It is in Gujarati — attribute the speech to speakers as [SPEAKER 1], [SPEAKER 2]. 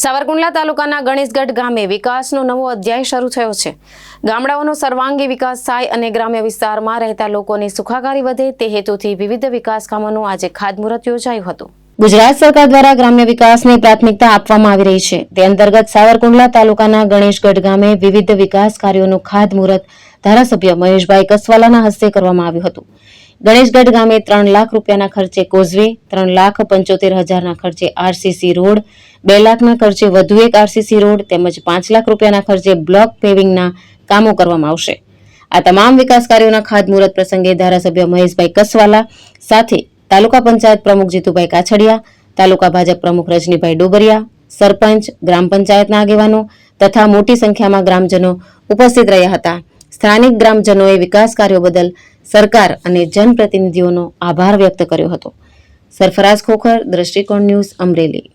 [SPEAKER 1] સાવરકુંડલા તાલુકાના ગણેશગઢ ગામે વિકાસનો નવો અધ્યાય શરૂ થયો છે. ગામડાઓનો સર્વાંગી વિકાસ થાય અને ગ્રામ્ય વિસ્તારમાં રહેતા લોકોની સુખાકારી વધે તે હેતુથી વિવિધ વિકાસ કામોનું આજે ખાતમુહૂર્ત યોજાયું હતું. ગુજરાત સરકાર દ્વારા ગ્રામ્ય વિકાસને પ્રાથમિકતા આપવામાં આવી રહી છે. તે અંતર્ગત સાવરકુંડલા તાલુકાના ગણેશગઢ ગામે વિવિધ વિકાસ કાર્યોનું ખાતમુહૂર્ત ધારાસભ્ય મહેશભાઈ કસવાલાના હસ્તે કરવામાં આવ્યું હતું. ગણેશગઢ ગામે ત્રણ લાખ રૂપિયાના ખર્ચે કોઝવે, ત્રણ લાખ પંચોતેર હજારના ખર્ચે આરસીસી રોડ, બે લાખના ખર્ચે વધુ એક આરસીસી રોડ તેમજ પાંચ લાખ રૂપિયાના ખર્ચે બ્લોક પેવિંગના કામો કરવામાં આવશે. આ તમામ વિકાસ કાર્યોના ખાતમુહૂર્ત પ્રસંગે ધારાસભ્ય મહેશભાઈ કસવાલા સાથે તાલુકા પંચાયત પ્રમુખ જીતુભાઈ કાછડિયા, તાલુકા ભાજપ પ્રમુખ રજનીભાઈ ડોબરિયા, સરપંચ, ગ્રામ પંચાયતના આગેવાનો તથા મોટી સંખ્યામાં ગ્રામજનો ઉપસ્થિત રહ્યા હતા. સ્થાનિક ગ્રામજનોએ વિકાસ કાર્યો બદલ સરકાર અને જનપ્રતિનિધિઓનો આભાર વ્યક્ત કર્યો હતો. સરફરાઝ ખોખર દ્રષ્ટિકોણ ન્યૂઝ અમરેલી.